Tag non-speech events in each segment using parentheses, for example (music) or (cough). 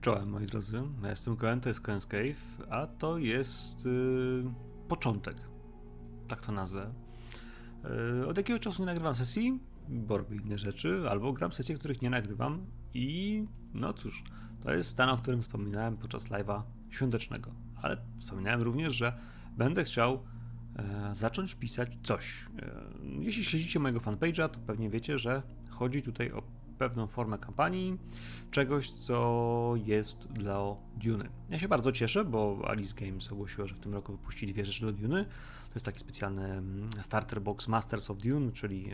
Czołem moi drodzy, ja jestem Koen, to jest Koen's Cave, a to jest yy, początek, tak to nazwę. Yy, od jakiegoś czasu nie nagrywam sesji, bo robię inne rzeczy, albo gram sesje, których nie nagrywam i no cóż, to jest stan, o którym wspominałem podczas live'a świątecznego, ale wspominałem również, że będę chciał e, zacząć pisać coś. E, jeśli śledzicie mojego fanpage'a, to pewnie wiecie, że chodzi tutaj o pewną formę kampanii, czegoś, co jest dla Duny. Ja się bardzo cieszę, bo Alice Games ogłosiła, że w tym roku wypuścili dwie rzeczy do Duny. To jest taki specjalny mm, starter box Masters of Dune, czyli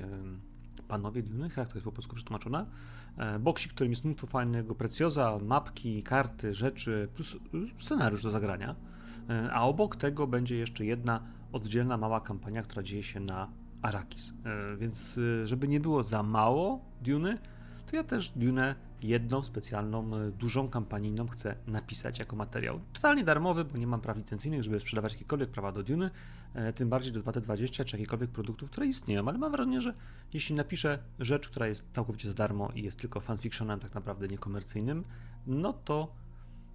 Panowie Duny, jak to jest po polsku przetłumaczone. E, Boksik, którym jest mnóstwo fajnego precjoza, mapki, karty, rzeczy, plus y, scenariusz do zagrania. E, A obok tego będzie jeszcze jedna oddzielna mała kampania, która dzieje się na Arrakis. E, Więc y, żeby nie było za mało Duny, to ja też Dune jedną specjalną, e, dużą kampanijną chcę napisać jako materiał. Totalnie darmowy, bo nie mam praw licencyjnych, żeby sprzedawać jakiekolwiek prawa do Duny, e, tym bardziej do 2020 czy jakichkolwiek produktów, które istnieją, ale mam wrażenie, że jeśli napiszę rzecz, która jest całkowicie za darmo i jest tylko fanfictionem tak naprawdę niekomercyjnym, no to,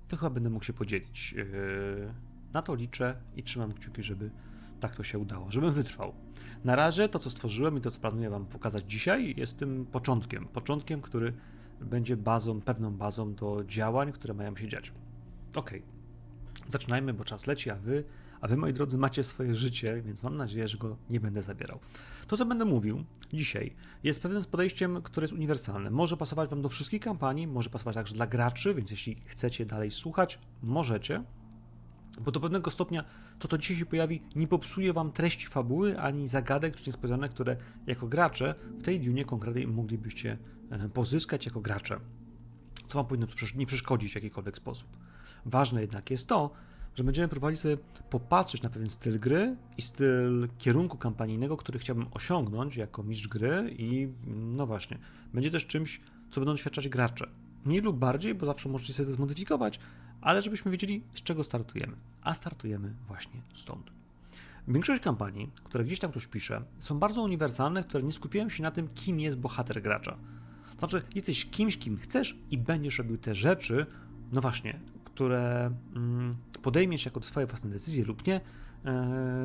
to chyba będę mógł się podzielić. E, Na to liczę i trzymam kciuki, żeby tak to się udało, żebym wytrwał. Na razie to, co stworzyłem i to, co planuję Wam pokazać dzisiaj, jest tym początkiem. Początkiem, który będzie bazą, pewną bazą do działań, które mają się dziać. Ok, zaczynajmy, bo czas leci, a Wy, a Wy, moi drodzy, macie swoje życie, więc mam nadzieję, że go nie będę zabierał. To, co będę mówił dzisiaj, jest pewnym podejściem, które jest uniwersalne. Może pasować Wam do wszystkich kampanii, może pasować także dla graczy, więc jeśli chcecie dalej słuchać, możecie bo do pewnego stopnia to, co dzisiaj się pojawi, nie popsuje wam treści fabuły, ani zagadek czy niespodzianek, które jako gracze w tej Dunie konkretnie moglibyście e, pozyskać jako gracze. Co wam powinno nie przeszkodzić w jakikolwiek sposób. Ważne jednak jest to, że będziemy próbowali sobie popatrzeć na pewien styl gry i styl kierunku kampanijnego, który chciałbym osiągnąć jako mistrz gry i no właśnie, będzie też czymś, co będą doświadczać gracze. Mniej lub bardziej, bo zawsze możecie sobie to zmodyfikować, ale żebyśmy wiedzieli, z czego startujemy. A startujemy właśnie stąd. Większość kampanii, które gdzieś tam ktoś pisze, są bardzo uniwersalne, które nie skupiają się na tym, kim jest bohater gracza. To znaczy, jesteś kimś, kim chcesz i będziesz robił te rzeczy, no właśnie, które mm, podejmiesz jako swoje własne decyzje lub nie, e,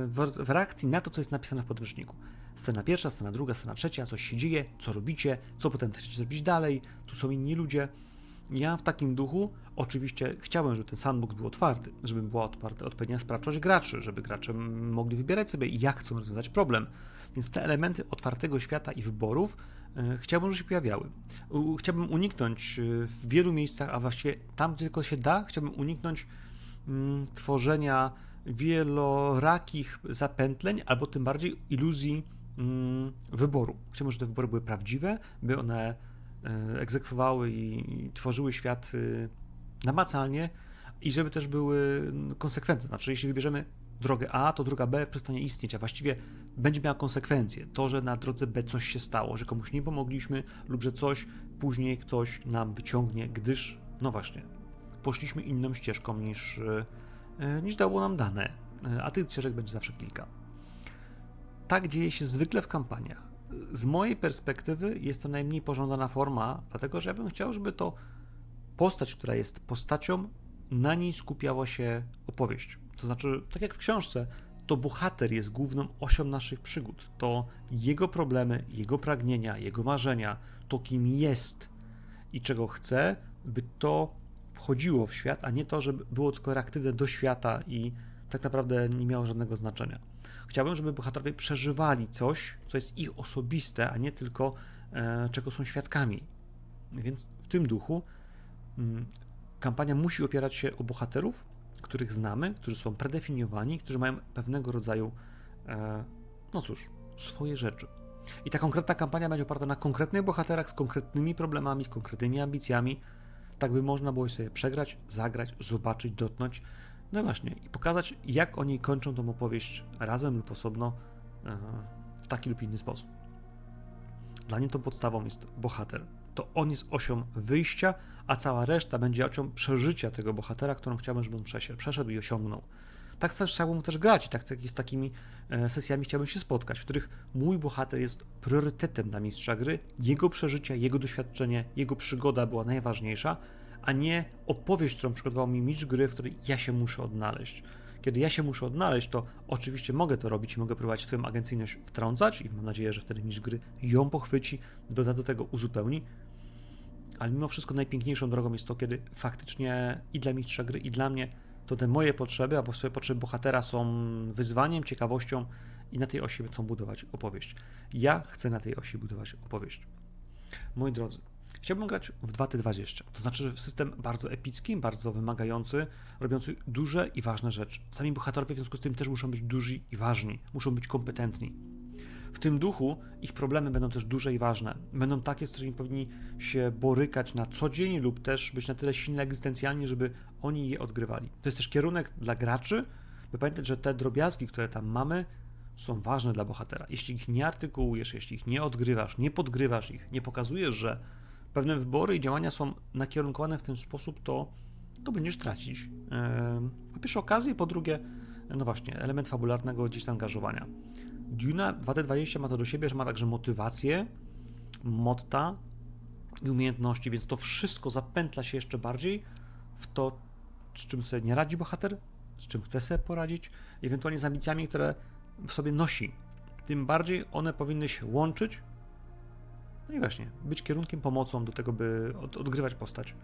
w, reakcji na to, co jest napisane w podręczniku. Scena pierwsza, scena druga, scena trzecia, coś się dzieje, co robicie, co potem chcecie zrobić dalej, tu są inni ludzie. Ja w takim duchu oczywiście chciałem, żeby ten sandbox był otwarty, żeby była otwarta odpowiednia sprawczość graczy, żeby gracze mogli wybierać sobie, jak chcą rozwiązać problem. Więc te elementy otwartego świata i wyborów e, chciałbym, żeby się pojawiały. Chciałbym uniknąć e, w wielu miejscach, a właściwie tam, gdzie tylko się da, chciałbym uniknąć mm, tworzenia wielorakich zapętleń, albo tym bardziej iluzji mm, wyboru. Chciałbym, żeby te wybory były prawdziwe, by one egzekwowały i, tworzyły świat y, namacalnie i żeby też były mm, konsekwentne. Znaczy, jeśli wybierzemy drogę A, to droga B przestanie istnieć, a właściwie będzie miała konsekwencje. To, że na drodze B coś się stało, że komuś nie pomogliśmy lub że coś później ktoś nam wyciągnie, gdyż, no właśnie, poszliśmy inną ścieżką niż, e, niż dało nam dane, E, a tych ścieżek będzie zawsze kilka. Tak dzieje się zwykle w kampaniach. Z mojej perspektywy jest to najmniej pożądana forma, dlatego że ja bym chciał, żeby to postać, która jest postacią, na niej skupiała się opowieść. To znaczy, tak jak w książce, to bohater jest główną osią naszych przygód. To jego problemy, jego pragnienia, jego marzenia, to kim jest i czego chce, by to wchodziło w świat, a nie to, żeby było tylko reaktywne do świata i tak naprawdę nie miało żadnego znaczenia. Chciałbym, żeby bohaterowie przeżywali coś, co jest ich osobiste, a nie tylko e, czego są świadkami. Więc w tym duchu mm, kampania musi opierać się o bohaterów, których znamy, którzy są predefiniowani, którzy mają pewnego rodzaju, e, no cóż, swoje rzeczy. I ta konkretna kampania będzie oparta na konkretnych bohaterach z konkretnymi problemami, z konkretnymi ambicjami, tak by można było sobie przegrać, zagrać, zobaczyć, dotknąć. No właśnie, i pokazać, jak oni kończą tą opowieść razem lub osobno e, w taki lub inny sposób. Dla mnie tą podstawą jest bohater. To on jest osią wyjścia, a cała reszta będzie osią przeżycia tego bohatera, którą chciałbym, żeby on przeszedł, i osiągnął. Tak też chciałbym też grać i tak, tak z takimi e, sesjami chciałbym się spotkać, w których mój bohater jest priorytetem dla mistrza gry, jego przeżycia, jego doświadczenie, jego przygoda była najważniejsza, a nie opowieść, którą przygotował mi mistrz gry, w której ja się muszę odnaleźć. Kiedy ja się muszę odnaleźć, to oczywiście mogę to robić i mogę próbować swoją agencyjność wtrącać i mam nadzieję, że wtedy mistrz gry ją pochwyci, doda do tego uzupełni. Ale mimo wszystko najpiękniejszą drogą jest to, kiedy faktycznie i dla mistrza gry, i dla mnie to te moje potrzeby, albo swoje potrzeby bohatera są wyzwaniem, ciekawością i na tej osi chcą budować opowieść. Ja chcę na tej osi budować opowieść. Moi drodzy, chciałbym grać w 2T20, to znaczy system bardzo epicki, bardzo wymagający, robiący duże i ważne rzeczy. Sami bohaterowie w związku z tym też muszą być duzi i ważni, muszą być kompetentni. W tym duchu ich problemy będą też duże i ważne. Będą takie, z którymi powinni się borykać na co dzień lub też być na tyle silni egzystencjalnie, żeby oni je odgrywali. To jest też kierunek dla graczy, by pamiętać, że te drobiazgi, które tam mamy, są ważne dla bohatera. Jeśli ich nie artykułujesz, jeśli ich nie odgrywasz, nie podgrywasz ich, nie pokazujesz, że pewne wybory i działania są nakierunkowane w ten sposób, to, to będziesz tracić. Po pierwsze okazję, po drugie, no właśnie, element fabularnego gdzieś zaangażowania. Duna 2D20 ma to do siebie, że ma także motywację, motta i umiejętności, więc to wszystko zapętla się jeszcze bardziej w to, z czym sobie nie radzi bohater, z czym chce sobie poradzić, ewentualnie z ambicjami, które w sobie nosi. Tym bardziej one powinny się łączyć. No i właśnie, być kierunkiem, pomocą do tego, by od, odgrywać postać.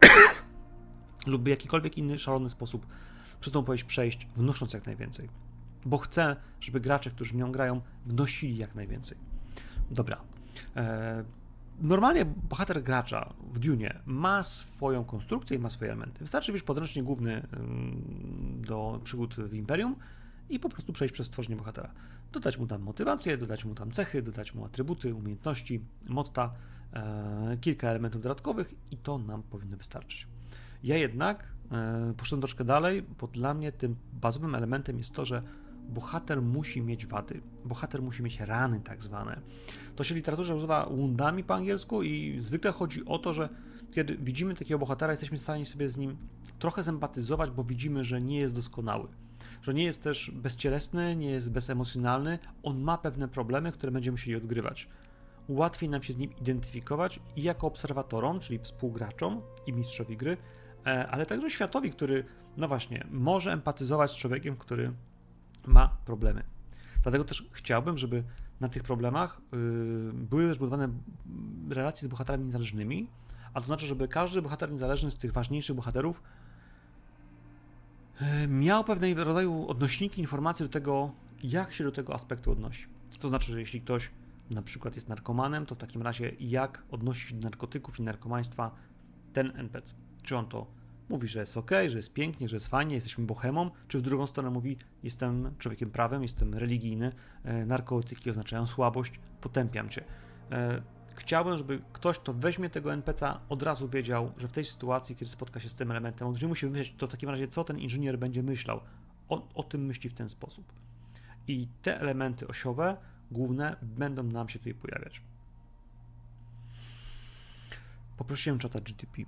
(coughs) lub by jakikolwiek inny szalony sposób przez tą opowieść przejść, wnosząc jak najwięcej. Bo chcę, żeby gracze, którzy w nią grają, wnosili jak najwięcej. Dobra. Eee, normalnie bohater gracza w Dune ma swoją konstrukcję i ma swoje elementy. Wystarczy wziąć podręcznik główny ym, do przygód w Imperium i po prostu przejść przez tworzenie bohatera. Dodać mu tam motywację, dodać mu tam cechy, dodać mu atrybuty, umiejętności, motta, e, kilka elementów dodatkowych i to nam powinno wystarczyć. Ja jednak e, poszedłem troszkę dalej, bo dla mnie tym bazowym elementem jest to, że bohater musi mieć wady, bohater musi mieć rany tak zwane. To się w literaturze nazywa wundami po angielsku i zwykle chodzi o to, że kiedy widzimy takiego bohatera, jesteśmy w stanie sobie z nim trochę zempatyzować, bo widzimy, że nie jest doskonały że nie jest też bezcielesny, nie jest bezemocjonalny, on ma pewne problemy, które będziemy musieli odgrywać. Łatwiej nam się z nim identyfikować i jako obserwatorom, czyli współgraczom i mistrzowi gry, e, ale także światowi, który, no właśnie, może empatyzować z człowiekiem, który ma problemy. Dlatego też chciałbym, żeby na tych problemach yy, były zbudowane relacje z bohaterami niezależnymi, a to znaczy, żeby każdy bohater niezależny z tych ważniejszych bohaterów miał pewnego rodzaju odnośniki, informacje do tego, jak się do tego aspektu odnosi. To znaczy, że jeśli ktoś na przykład jest narkomanem, to w takim razie jak odnosi się do narkotyków i narkomaństwa ten NPC. Czy on to mówi, że jest ok, że jest pięknie, że jest fajnie, jesteśmy bohemą, czy w drugą stronę mówi, jestem człowiekiem prawem, jestem religijny, e, narkotyki oznaczają słabość, potępiam cię. Chciałbym, żeby ktoś, kto weźmie tego NPC'a, od razu wiedział, że w tej sytuacji, kiedy spotka się z tym elementem, on musi wymyślić, to w takim razie, co ten inżynier będzie myślał. On o tym myśli w ten sposób. I te elementy osiowe, główne, będą nam się tutaj pojawiać. Poprosiłem czata GTP.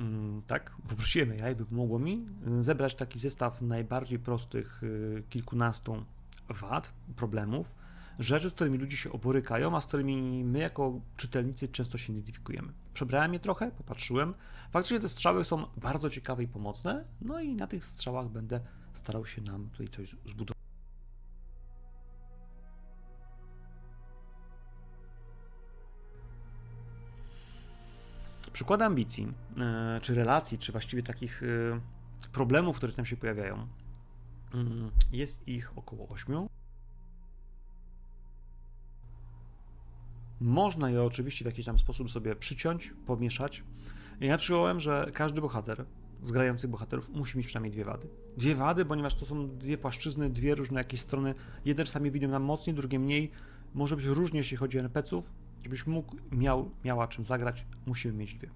Mm, tak, poprosiłem ja i pomogło mi y, zebrać taki zestaw najbardziej prostych y, kilkunastu wad, problemów, rzeczy, z którymi ludzie się oborykają, a z którymi my jako czytelnicy często się identyfikujemy. Przebrałem je trochę, popatrzyłem. Faktycznie te strzały są bardzo ciekawe i pomocne, no i na tych strzałach będę starał się nam tutaj coś zbudować. Przykłady ambicji, e, czy relacji, czy właściwie takich e, problemów, które tam się pojawiają, mm, jest ich około 8. Można je oczywiście w jakiś tam sposób sobie przyciąć, pomieszać. Ja przyjąłem, że każdy bohater z grających bohaterów musi mieć przynajmniej dwie wady. Dwie wady, ponieważ to są dwie płaszczyzny, dwie różne jakieś strony. Jedne czasami widzą nam mocniej, drugie mniej. Może być różnie, jeśli chodzi o NPC-ów. Żebyś mógł, miał, miała czym zagrać, musimy mieć dwie.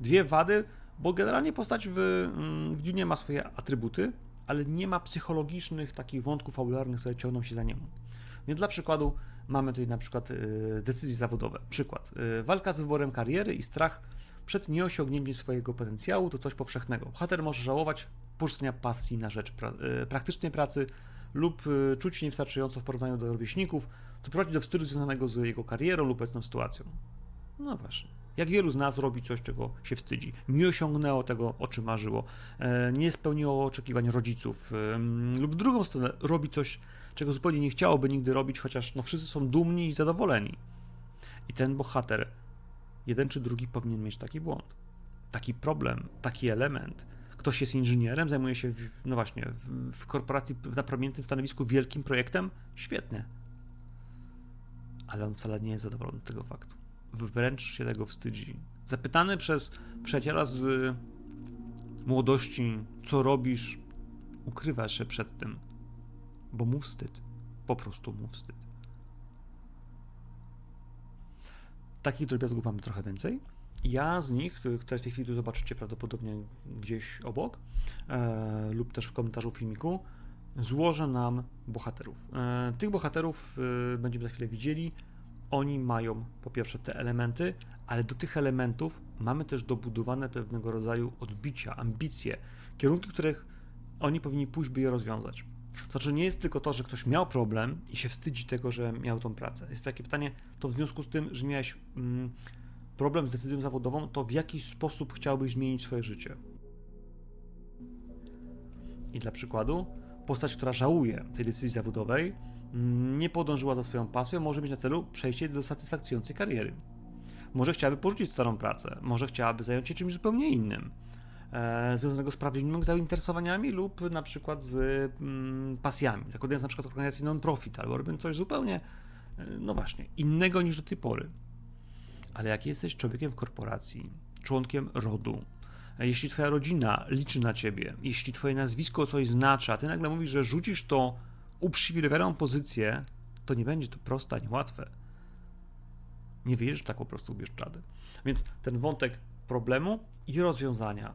Dwie wady, bo generalnie postać w, mm, w Dune ma swoje atrybuty, ale nie ma psychologicznych takich wątków fabularnych, które ciągną się za nią. Więc dla przykładu mamy tutaj na przykład y, decyzje zawodowe. Przykład. Y, walka z wyborem kariery i strach przed nieosiągnięciem swojego potencjału to coś powszechnego. Bohater może żałować porzucenia pasji na rzecz pra y, praktycznej pracy lub czuć się niewystarczająco w porównaniu do rówieśników, co prowadzi do wstydu związanego z jego karierą lub obecną sytuacją. No właśnie. Jak wielu z nas robi coś, czego się wstydzi. Nie osiągnęło tego, o czym marzyło. E, nie spełniło oczekiwań rodziców. em, lub w drugą stronę robi coś, czego zupełnie nie chciałoby nigdy robić, chociaż no, wszyscy są dumni i zadowoleni. I ten bohater, jeden czy drugi, powinien mieć taki błąd, taki problem, taki element. Ktoś jest inżynierem, zajmuje się, w, no właśnie, w, w korporacji w napromiennym stanowisku wielkim projektem, świetnie. Ale on wcale nie jest zadowolony z tego faktu. Wręcz się tego wstydzi. Zapytany przez przyjaciela z młodości, co robisz, ukrywa się przed tym, bo mu wstyd. Po prostu mu wstyd. Takich drobiazgów mamy trochę więcej. Ja z nich, które w tej chwili tu zobaczycie prawdopodobnie gdzieś obok, e, lub też w komentarzu filmiku, złożę nam bohaterów. E, tych bohaterów e, będziemy za chwilę widzieli. Oni mają po pierwsze te elementy, ale do tych elementów mamy też dobudowane pewnego rodzaju odbicia, ambicje, kierunki, których oni powinni pójść, by je rozwiązać. To znaczy nie jest tylko to, że ktoś miał problem i się wstydzi tego, że miał tą pracę. Jest takie pytanie, to w związku z tym, że miałeś mm, problem z decyzją zawodową, to w jaki sposób chciałbyś zmienić swoje życie? I dla przykładu, postać, która żałuje tej decyzji zawodowej, nie podążyła za swoją pasją, może mieć na celu przejście do satysfakcjonującej kariery. Może chciałaby porzucić starą pracę, może chciałaby zająć się czymś zupełnie innym, e, związanego z prawdziwymi zainteresowaniami lub na przykład z mm, pasjami, zakładając na przykład organizację non-profit albo robiąc coś zupełnie, e, no właśnie, innego niż do tej pory. Ale jak jesteś człowiekiem w korporacji, członkiem rodu, jeśli twoja rodzina liczy na ciebie, jeśli twoje nazwisko coś znaczy, a ty nagle mówisz, że rzucisz to uprzywilejowaną pozycję, to nie będzie to proste ani łatwe. Nie wyjedziesz tak po prostu w Bieszczady. Więc ten wątek problemu i rozwiązania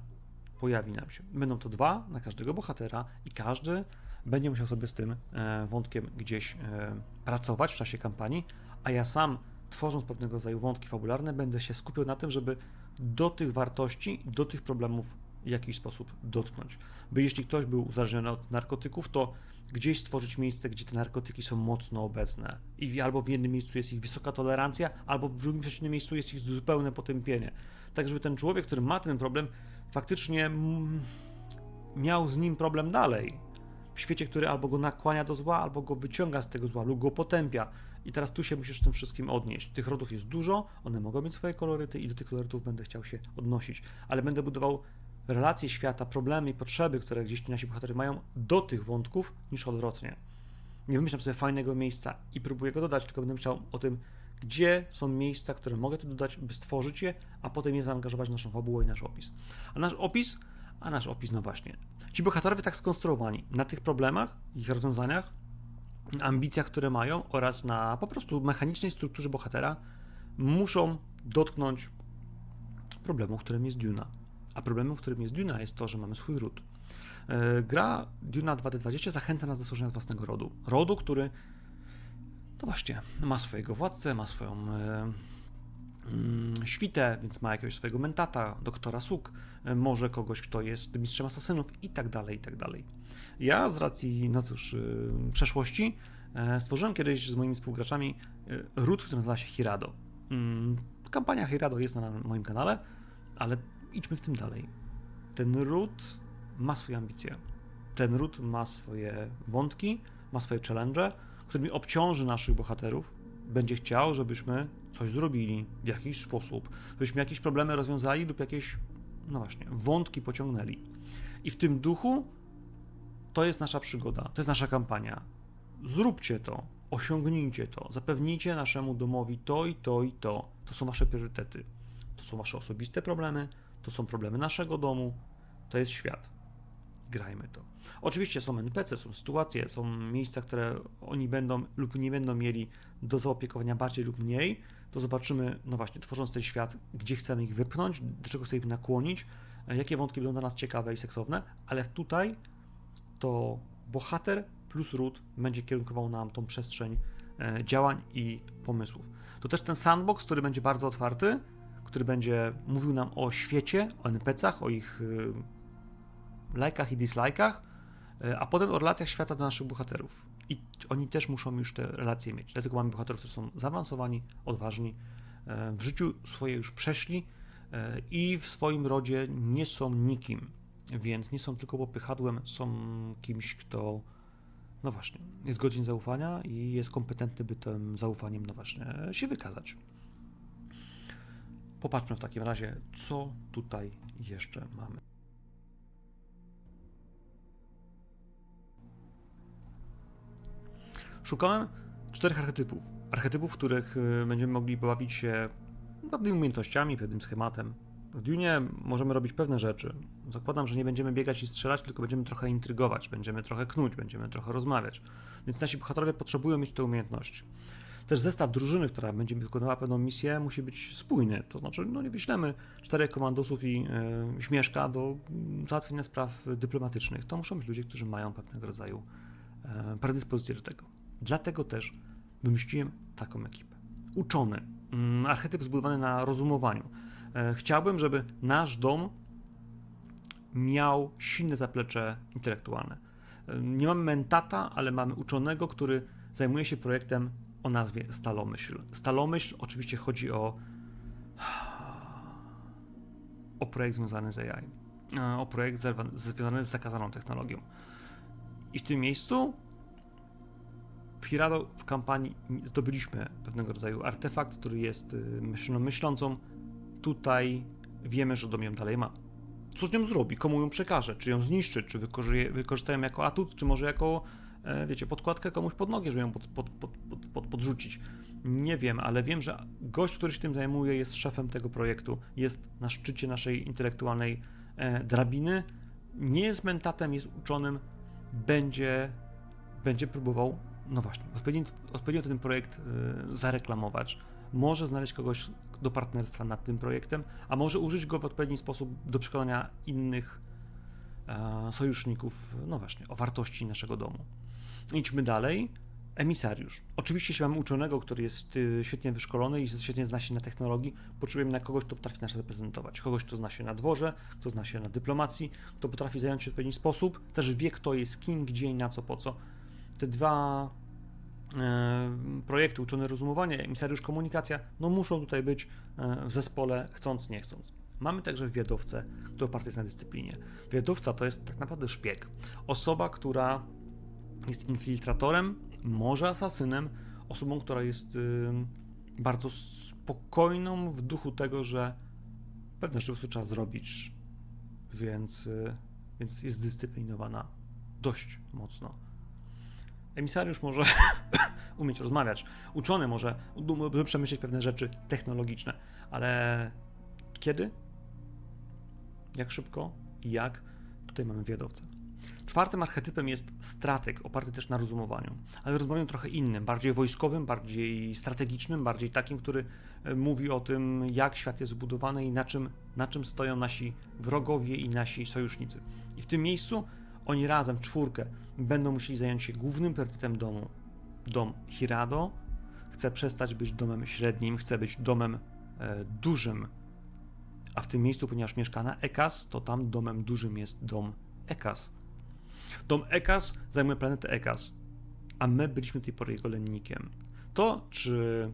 pojawi nam się. Będą to dwa na każdego bohatera i każdy będzie musiał sobie z tym e, wątkiem gdzieś e, pracować w czasie kampanii, a ja sam tworząc pewnego rodzaju wątki fabularne, będę się skupiał na tym, żeby do tych wartości, do tych problemów w jakiś sposób dotknąć. By jeśli ktoś był uzależniony od narkotyków, to gdzieś stworzyć miejsce, gdzie te narkotyki są mocno obecne. I albo w jednym miejscu jest ich wysoka tolerancja, albo w drugim przeciwnym miejscu jest ich zupełne potępienie. Tak, żeby ten człowiek, który ma ten problem, faktycznie mm, miał z nim problem dalej. W świecie, który albo go nakłania do zła, albo go wyciąga z tego zła, lub go potępia. I teraz tu się musisz tym wszystkim odnieść. Tych rodów jest dużo, one mogą mieć swoje koloryty i do tych kolorytów będę chciał się odnosić, ale będę budował relacje świata, problemy i potrzeby, które gdzieś nasi bohaterowie mają do tych wątków, niż odwrotnie. Nie wymyślam sobie fajnego miejsca i próbuję go dodać, tylko będę myślał o tym, gdzie są miejsca, które mogę tu dodać, by stworzyć je, a potem je zaangażować w naszą fabułę i nasz opis. A nasz opis, a nasz opis, no właśnie. Ci bohaterowie tak skonstruowani na tych problemach, ich rozwiązaniach, ambicjach, które mają oraz na po prostu mechanicznej strukturze bohatera muszą dotknąć problemu, którym jest Duna. A problemem, którym jest Duna jest to, że mamy swój ród. E, gra Duna 2D20 zachęca nas do stworzenia własnego rodu. Rodu, który no właśnie, ma swojego władcę, ma swoją e, mm, świtę, więc ma jakiegoś swojego mentata, doktora Suk, e, może kogoś, kto jest mistrzem asasynów i tak dalej, i tak dalej. Ja z racji, no cóż, przeszłości stworzyłem kiedyś z moimi współgraczami ród, który nazywa się Hirado. Mm, Kampania Hirado jest na moim kanale, ale idźmy w tym dalej. Ten ród ma swoje ambicje. Ten ród ma swoje wątki, ma swoje challenge, którymi obciąży naszych bohaterów. Będzie chciał, żebyśmy coś zrobili w jakiś sposób, żebyśmy jakieś problemy rozwiązali lub jakieś, no właśnie, wątki pociągnęli. I w tym duchu to jest nasza przygoda, to jest nasza kampania. Zróbcie to, osiągnijcie to, zapewnijcie naszemu domowi to i to i to. To są wasze priorytety. To są wasze osobiste problemy, to są problemy naszego domu, to jest świat. Grajmy to. Oczywiście są NPC, są sytuacje, są miejsca, które oni będą lub nie będą mieli do zaopiekowania bardziej lub mniej. To zobaczymy, no właśnie, tworząc ten świat, gdzie chcemy ich wypchnąć, do czego chcemy ich nakłonić, jakie wątki będą dla nas ciekawe i seksowne, ale tutaj to bohater plus ród będzie kierunkował nam tą przestrzeń e, działań i pomysłów. To też ten sandbox, który będzie bardzo otwarty, który będzie mówił nam o świecie, o NPC-ach, o ich e, lajkach i dislajkach, e, a potem o relacjach świata do naszych bohaterów. I oni też muszą już te relacje mieć. Dlatego mamy bohaterów, którzy są zaawansowani, odważni, e, w życiu swoje już przeszli i w swoim rodzie nie są nikim, więc nie są tylko popychadłem, są kimś, kto no właśnie, jest godzin zaufania i jest kompetentny, by tym zaufaniem, no właśnie, się wykazać. Popatrzmy w takim razie, co tutaj jeszcze mamy. Szukałem czterech archetypów. Archetypów, w których y, będziemy mogli bawić się pewnymi umiejętnościami, pewnym schematem. W Dune możemy robić pewne rzeczy. Zakładam, że nie będziemy biegać i strzelać, tylko będziemy trochę intrygować, będziemy trochę knuć, będziemy trochę rozmawiać. Więc nasi bohaterowie potrzebują mieć te umiejętności. Też zestaw drużyny, która będzie wykonywała pewną misję, musi być spójny. To znaczy, no nie wyślemy czterech komandosów i y, śmieszka do y, załatwienia spraw dyplomatycznych. To muszą być ludzie, którzy mają pewnego rodzaju y, predyspozycje do tego. Dlatego też wymyśliłem taką ekipę. Uczony, mm, archetyp zbudowany na rozumowaniu. E, chciałbym, żeby nasz dom miał silne zaplecze intelektualne. E, nie mamy mentata, ale mamy uczonego, który zajmuje się projektem o nazwie Stalomyśl. Stalomyśl oczywiście chodzi o o projekt związany z AI, o projekt związany z zakazaną technologią. I w tym miejscu w Hirado w kampanii zdobyliśmy pewnego rodzaju artefakt, który jest y, maszyną myślącą. Tutaj wiemy, że dom ją dalej ma. Co z nią zrobi? Komu ją przekaże? Czy ją zniszczy? Czy wykorzystają jako atut? Czy może jako, wiecie, podkładkę komuś pod nogi, żeby ją pod, pod, pod, pod, podrzucić? Nie wiem, ale wiem, że gość, który się tym zajmuje, jest szefem tego projektu, jest na szczycie naszej intelektualnej e, drabiny. Nie jest mentatem, jest uczonym, będzie, będzie próbował no właśnie, odpowiednio, odpowiednio ten projekt y, zareklamować. Może znaleźć kogoś do partnerstwa nad tym projektem, a może użyć go w odpowiedni sposób do przekonania innych e, sojuszników, no właśnie, o wartości naszego domu. Idźmy dalej. Emisariusz. Oczywiście, jeśli mamy uczonego, który jest y, świetnie wyszkolony i świetnie zna się na technologii, potrzebujemy na kogoś, kto potrafi nas reprezentować. Kogoś, kto zna się na dworze, kto zna się na dyplomacji, kto potrafi zająć się w odpowiedni sposób, też wie, kto jest kim, gdzie i na co, po co. Te dwa E, projekty uczone rozumowanie, emisariusz komunikacja, no muszą tutaj być e, w zespole chcąc, nie chcąc. Mamy także wywiadowcę, który oparty jest na dyscyplinie. Wywiadowca to jest tak naprawdę szpieg. Osoba, która jest infiltratorem, może asasynem, osobą, która jest bardzo spokojną w duchu tego, że pewne rzeczy trzeba zrobić, więc, y, więc jest dyscyplinowana dość mocno. Emisariusz może (coughs) umieć rozmawiać, uczony może przemyśleć pewne rzeczy technologiczne, ale kiedy, jak szybko i jak, tutaj mamy wiadowcę. Czwartym archetypem jest strateg, oparty też na rozumowaniu, ale rozumowaniu trochę innym, bardziej wojskowym, bardziej strategicznym, bardziej takim, który e, mówi o tym, jak świat jest zbudowany i na czym, na czym stoją nasi wrogowie i nasi sojusznicy. I w tym miejscu oni razem, czwórkę, będą musieli zająć się głównym priorytetem domu. Dom Hirado chce przestać być domem średnim, chce być domem e, dużym. A w tym miejscu, ponieważ mieszka na Ekas, to tam domem dużym jest dom Ekas. Dom Ekas zajmuje planetę Ekas, a my byliśmy do tej pory jego lennikiem. To, czy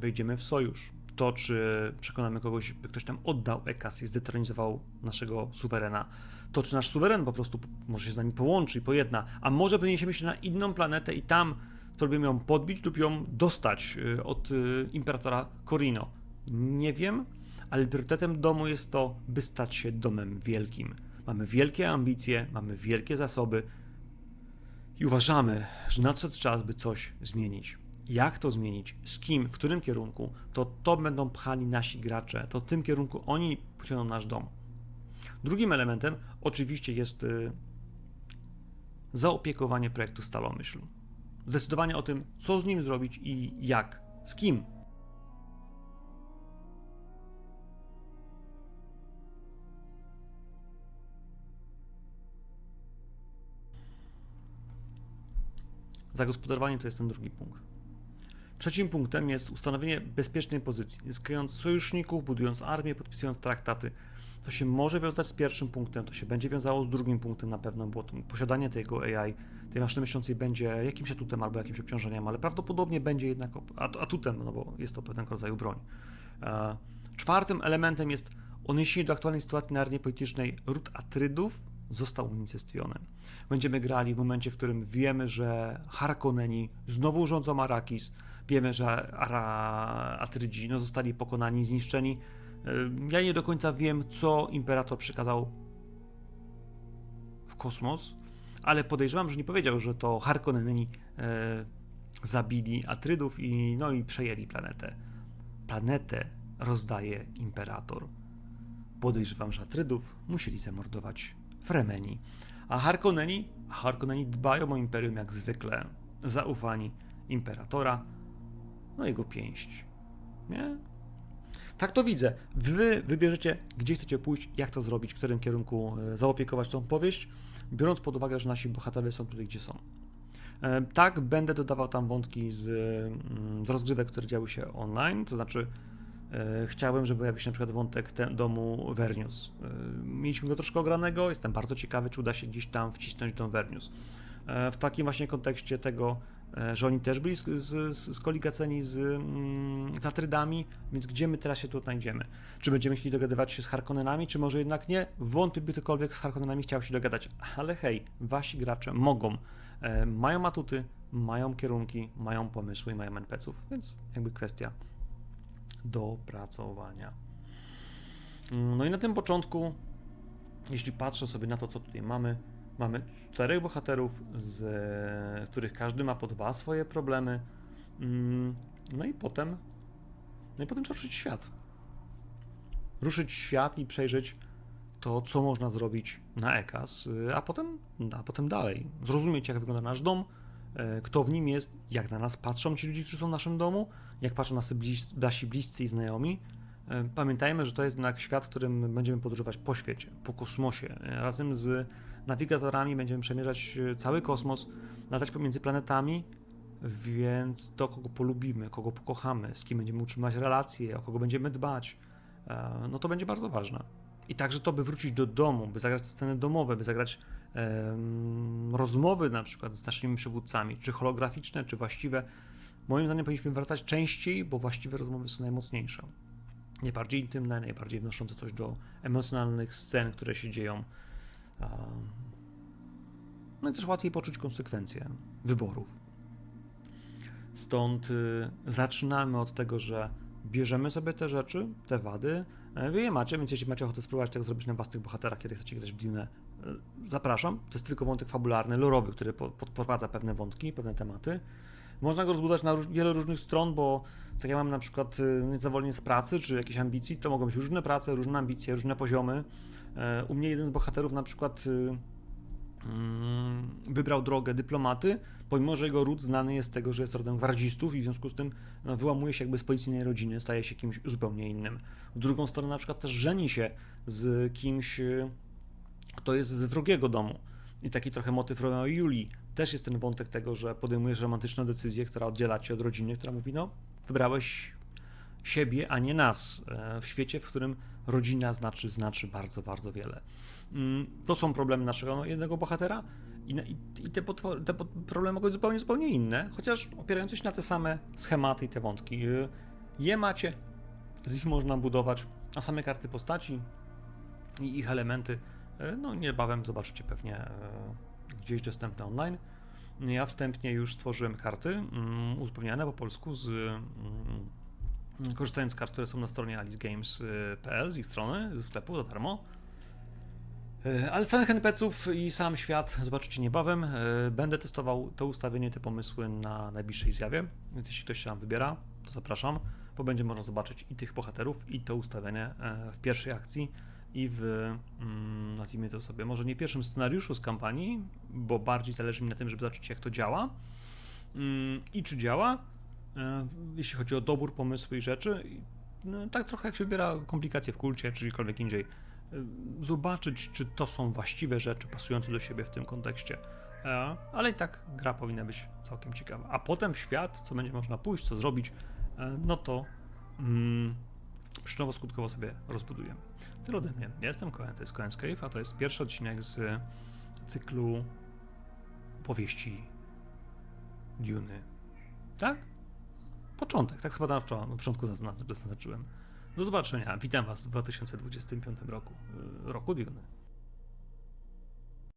wejdziemy w sojusz, to, czy przekonamy kogoś, by ktoś tam oddał Ekas i zdetronizował naszego suwerena, to czy nasz suweren po prostu może się z nami połączy i pojedna, a może przeniesiemy się na inną planetę i tam spróbujemy ją podbić lub ją dostać y, od y, imperatora Corino. Nie wiem, ale priorytetem domu jest to, by stać się domem wielkim. Mamy wielkie ambicje, mamy wielkie zasoby i uważamy, że nadszedł czas, by coś zmienić. Jak to zmienić? Z kim? W którym kierunku? To to będą pchali nasi gracze. To w tym kierunku oni pociągną nasz dom. Drugim elementem oczywiście jest y, zaopiekowanie projektu Stalomyśl. Zdecydowanie o tym, co z nim zrobić i jak, z kim. Zagospodarowanie to jest ten drugi punkt. Trzecim punktem jest ustanowienie bezpiecznej pozycji, zyskając sojuszników, budując armię, podpisując traktaty to się może wiązać z pierwszym punktem, to się będzie wiązało z drugim punktem na pewno, bo posiadanie tego AI, tej maszyny myślącej będzie jakimś atutem albo jakimś obciążeniem, ale prawdopodobnie będzie jednak atutem, no bo jest to pewnego rodzaju broń. E, Czwartym elementem jest odniesienie do aktualnej sytuacji na arenie politycznej ród Atrydów został unicestwiony. Będziemy grali w momencie, w którym wiemy, że Harkonneni znowu rządzą Arakis, wiemy, że Ara Atrydzi no, zostali pokonani, zniszczeni. Ja nie do końca wiem, co imperator przekazał w kosmos, ale podejrzewam, że nie powiedział, że to Harkonneni e, zabili Atrydów i, no, i przejęli planetę. Planetę rozdaje imperator. Podejrzewam, że Atrydów musieli zamordować Fremeni. A Harkonneni, Harkonneni dbają o imperium jak zwykle, zaufani imperatora, no jego pięść. Nie? Tak to widzę. Wy wybierzecie, gdzie chcecie pójść, jak to zrobić, w którym kierunku e, zaopiekować tą powieść, biorąc pod uwagę, że nasi bohaterowie są tutaj, gdzie są. E, Tak, będę dodawał tam wątki z, mm, z rozgrywek, które działy się online, to znaczy chciałem, żeby pojawił się na przykład wątek te, domu Vernius. E, Mieliśmy go troszkę ogranego, jestem bardzo ciekawy, czy uda się gdzieś tam wcisnąć dom Vernius. E, W takim właśnie kontekście tego, e, że oni też byli sk- z- z- skoligaceni z, mm, z Atrydami, więc gdzie my teraz się tu znajdziemy? Czy będziemy chcieli dogadywać się z Harkonnenami, czy może jednak nie? Wątpię, by ktokolwiek z Harkonnenami chciał się dogadać, ale hej, wasi gracze mogą. E, mają atuty, mają kierunki, mają pomysły i mają NPC-ów, więc jakby kwestia dopracowania. Mm, No i na tym początku, jeśli patrzę sobie na to, co tutaj mamy, mamy czterech bohaterów, z których każdy ma po dwa swoje problemy. Mm, No i potem, no i potem trzeba ruszyć świat. Ruszyć świat i przejrzeć to, co można zrobić na EKAS, y, a potem, a potem dalej. Zrozumieć, jak wygląda nasz dom, kto w nim jest, jak na nas patrzą ci ludzie, którzy są w naszym domu, jak patrzą nas blis- nasi bliscy i znajomi. E, Pamiętajmy, że to jest jednak świat, w którym będziemy podróżować po świecie, po kosmosie. E, Razem z nawigatorami będziemy przemierzać e, cały kosmos, latać pomiędzy planetami, więc to, kogo polubimy, kogo pokochamy, z kim będziemy utrzymywać relacje, o kogo będziemy dbać, e, no to będzie bardzo ważne. I także to, by wrócić do domu, by zagrać sceny domowe, by zagrać rozmowy na przykład z naszymi przywódcami, czy holograficzne, czy właściwe. Moim zdaniem powinniśmy wracać częściej, bo właściwe rozmowy są najmocniejsze. Najbardziej intymne, najbardziej wnoszące coś do emocjonalnych scen, które się dzieją. No i też łatwiej poczuć konsekwencje wyborów. Stąd y, zaczynamy od tego, że bierzemy sobie te rzeczy, te wady, e, wy je macie, więc jeśli macie ochotę spróbować tego zrobić na własnych bohaterach, kiedy chcecie grać w Dune, e, zapraszam. To jest tylko wątek fabularny, lorowy, który po- podprowadza pewne wątki, pewne tematy. Można go rozbudować na wiele różnych stron, bo tak jak mamy na przykład y, niezawolenie z pracy, czy jakiejś ambicji, to mogą być różne prace, różne ambicje, różne poziomy. E, U mnie jeden z bohaterów na przykład y, mm, wybrał drogę dyplomaty, pomimo że jego ród znany jest z tego, że jest rodem gwardzistów i w związku z tym no, wyłamuje się jakby z policyjnej rodziny, staje się kimś zupełnie innym. W drugą stronę na przykład też żeni się z kimś, y, kto jest z wrogiego domu. I taki trochę motyw Romeo i Julii. Też jest ten wątek tego, że podejmujesz romantyczną decyzję, która oddziela cię od rodziny, która mówi, no, wybrałeś siebie, a nie nas, e, w świecie, w którym rodzina znaczy, znaczy bardzo, bardzo wiele. Mm, To są problemy naszego jednego bohatera i, i, te, potwor, te problemy mogą być zupełnie, zupełnie inne, chociaż opierające się na te same schematy i te wątki. Y, Je macie, z nich można budować, a same karty postaci i ich elementy, e, no niebawem zobaczycie pewnie e, gdzieś dostępne online. Ja wstępnie już stworzyłem karty mm, uzupełniane po polsku z mm, korzystając z kart, które są na stronie alicegames.pl z ich strony, ze sklepu za darmo. E, Ale samych NPC-ów i sam świat zobaczycie niebawem. E, Będę testował to ustawienie, te pomysły na najbliższej zjawie, więc jeśli ktoś się tam wybiera, to zapraszam, bo będzie można zobaczyć i tych bohaterów, i to ustawienie e, w pierwszej akcji i w, mm, nazwijmy to sobie, może nie pierwszym scenariuszu z kampanii, bo bardziej zależy mi na tym, żeby zobaczyć jak to działa mm, i czy działa, jeśli chodzi o dobór pomysłu i rzeczy. No, tak trochę jak się wybiera komplikacje w kulcie, czy gdziekolwiek indziej. E, Zobaczyć, czy to są właściwe rzeczy pasujące do siebie w tym kontekście. E, Ale i tak gra powinna być całkiem ciekawa. A potem w świat, co będzie można pójść, co zrobić, e, no to mm, przyczynowo-skutkowo sobie rozbudujemy. Tyle ode mnie. Ja jestem Cohen, to jest Cohen's Cave, a to jest pierwszy odcinek z cyklu powieści Duny. Tak? Początek, tak chyba na, początku zazna- zaznaczyłem. Do zobaczenia. Witam Was w 2025 roku. y, Roku Duny.